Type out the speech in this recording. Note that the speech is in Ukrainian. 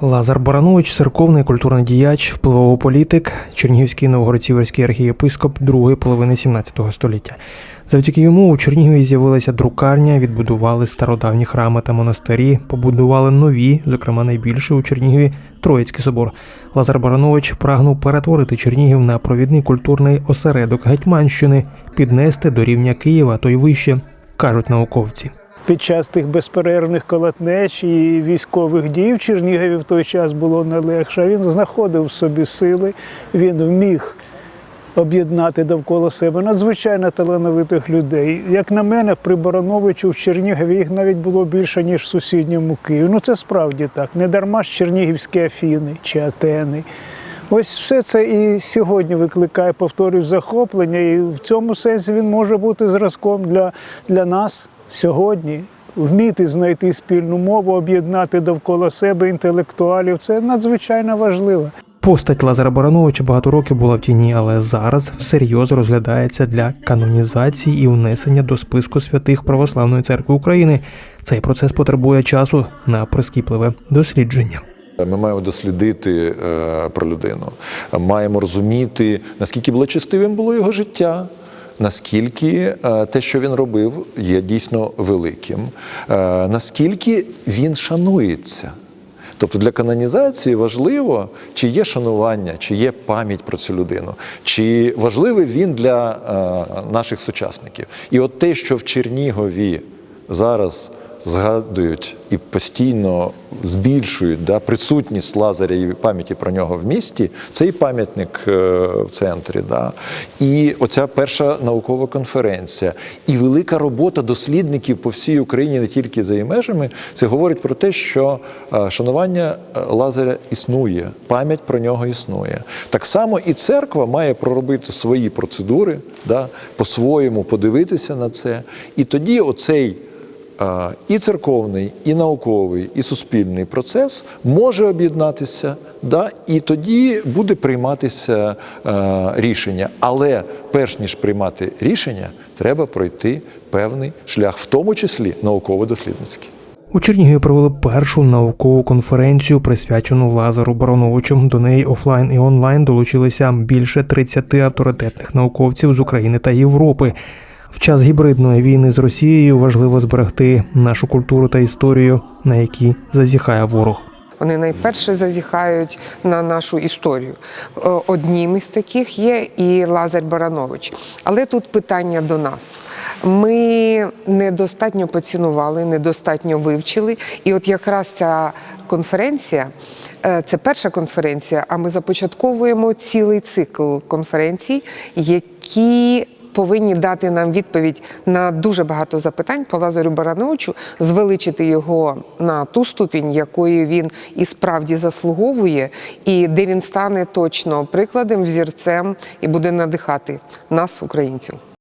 Лазар Баранович, церковний культурний діяч, впливовий політик, Чернігівський новгород-сіверський архієпископ другої половини 17 століття. Завдяки йому у Чернігові з'явилася друкарня, відбудували стародавні храми та монастирі, побудували нові, зокрема найбільший у Чернігові Троїцький собор. Лазар Баранович прагнув перетворити Чернігів на провідний культурний осередок Гетьманщини, піднести до рівня Києва, а то й вище, кажуть науковці. Під час тих безперервних колотнеч і військових дій в Чернігові в той час було не легше. Він знаходив в собі сили, він вміг об'єднати довкола себе надзвичайно талановитих людей. Як на мене, при Барановичу в Чернігові їх навіть було більше, ніж в сусідньому Києві. Ну це справді так. Не дарма ж чернігівські Афіни чи Атени. Ось все це і сьогодні викликає, повторюю, захоплення, і в цьому сенсі він може бути зразком для, для нас сьогодні. Вміти знайти спільну мову, об'єднати довкола себе інтелектуалів це надзвичайно важливо. Постать Лазара Барановича багато років була в тіні, але зараз всерйоз розглядається для канонізації і внесення до списку святих Православної церкви України. Цей процес потребує часу на прискіпливе дослідження. Ми маємо дослідити е, про людину, маємо розуміти, наскільки благочестивим було його життя. Наскільки е, те, що він робив, є дійсно великим, е, наскільки він шанується. Тобто для канонізації важливо, чи є шанування, чи є пам'ять про цю людину, чи важливий він для е, наших сучасників. І от те, що в Чернігові зараз згадують і постійно збільшують да, присутність Лазаря і пам'яті про нього в місті, це і пам'ятник е, в центрі. Да. І оця перша наукова конференція, і велика робота дослідників по всій Україні, не тільки за її межами, це говорить про те, що е, шанування е, Лазаря існує, пам'ять про нього існує. Так само і церква має проробити свої процедури, да, по-своєму подивитися на це. І тоді оцей і церковний, і науковий, і суспільний процес може об'єднатися, да, і тоді буде прийматися е, рішення. Але перш ніж приймати рішення, треба пройти певний шлях, в тому числі науково-дослідницький. У Чернігові провели першу наукову конференцію, присвячену Лазару Барановичу. До неї офлайн і онлайн долучилися більше 30 авторитетних науковців з України та Європи. В час гібридної війни з Росією важливо зберегти нашу культуру та історію, на якій зазіхає ворог. Вони найперше зазіхають на нашу історію. Е, Одним із таких є і Лазар Баранович. Але тут питання до нас. Ми недостатньо поцінували, недостатньо вивчили. І от якраз ця конференція. е, Це перша конференція, а ми започатковуємо цілий цикл конференцій, які повинні дати нам відповідь на дуже багато запитань по Лазарю Барановичу, звеличити його на ту ступінь, якої він і справді заслуговує, і де він стане точно прикладом, взірцем і буде надихати нас, українців.